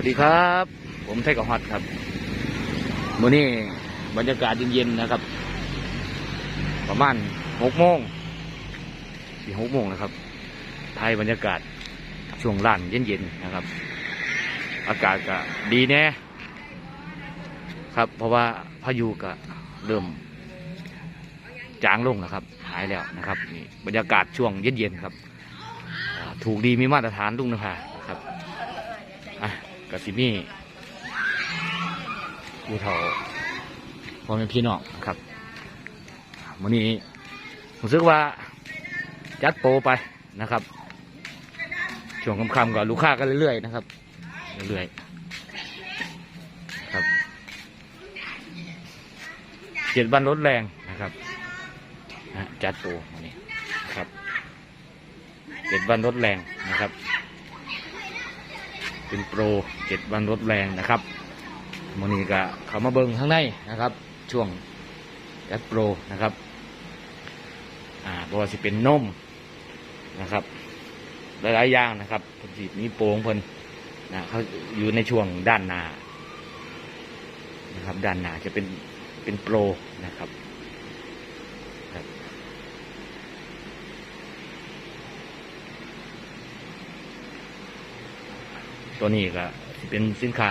วัสดีครับ ผมไทยกับฮอตครับมื้อนี้บรรยากาศเย็นๆนะครับ ประมาณหกโมงสี่หกโมงนะครับไทยบรรยากาศช่วงล่านเย็นๆนะครับ อากาศก็ดีแน่ครับ เพราะว่าพายุก็เริ่มจางลงนะครับ หายแล้วนะครับนี่บรรยากาศช่วงเย็นๆครับ ถูกดีมีมาตรฐานลุงนะพาครับ อะ กสิมีผู้เฒ่าพ่อแม่พี่น้องนะครับวันนี้ผมซึกว่าจัดโปรไปนะครับช่วงคำๆก็ลูกค้ากันเรื่อยๆนะครับ เรื่อยๆครับเจ็ดวันลดแรงนะครับจัดโปรวันนี้ครับเจ็ดวันลดแรงนะครับ เป็นโปรเจ็ดวันลดแรงนะครับโมนี้ก็เขามาเบิงข้างในนะครับ ช่วงแอดโปรนะครับ อ่าบอสิเป็นนมนะครับ หลายๆอย่างนะครับเพิ่นสิมีโปรของเพิ่นนะเขาอยู่ในช่วงด้านหน้านะครับ ด้านหน้าจะเป็นเป็นโปรนะครับ ตัวนี้ก็เป็นสินค้า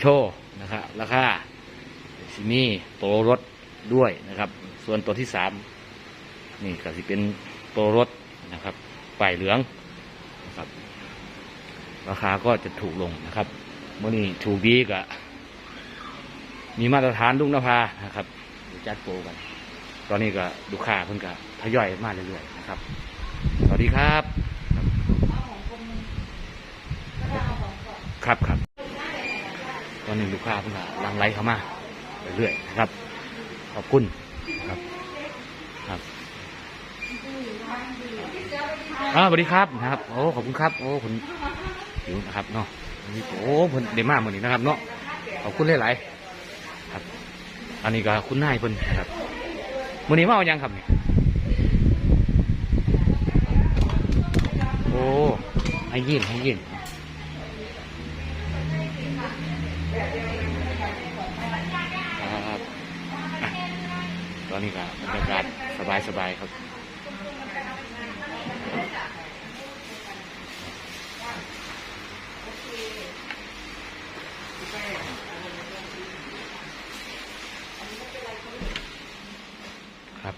โชว์นะครับราคาสิมีโปรรถด้วยนะครับ ส่วนตัวที่สามนี่ก็สิเป็นโปรรถนะครับป้ายเหลืองนะครับ ราคาก็จะถูกลงนะครับเมื่อนี้ถูกดีก็มีมาตรฐานลุงนภานะครับจัดโปรกัน ตอนนี้ก็ลูกค้าเพิ่งก็ทยอยมาเรื่อยๆนะครับ สวัสดีครับครับ ตอนนี้ลูก ค้าเพิ่งก็หลังไหลเข้ามาเรื่อยๆนะครับ ขอบคุณครับครับอ่าสวัสดีครับนะครับ โอ้ขอบคุณครับ โอ้คุณอยู่นะครับเนาะโอ้เพิ่นเดมาเหมือนนี้นะครับ เนาะขอบคุณหลายๆครับ อันนี้ก็คุณนายเพิ่นนะครับมื้อนี้มาเอายังครับเนี่ยโอ้ให้ยินให้ยิน ครับอะต อนนี้ก็บรรยากาศสบายๆครับครับ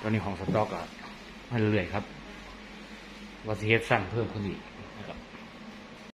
ตอนนี้ของสต็อกอะมาเรื่อยครับว่าสิเฮ็ดสั่งเพิ่มขึ้นอีกนะครับ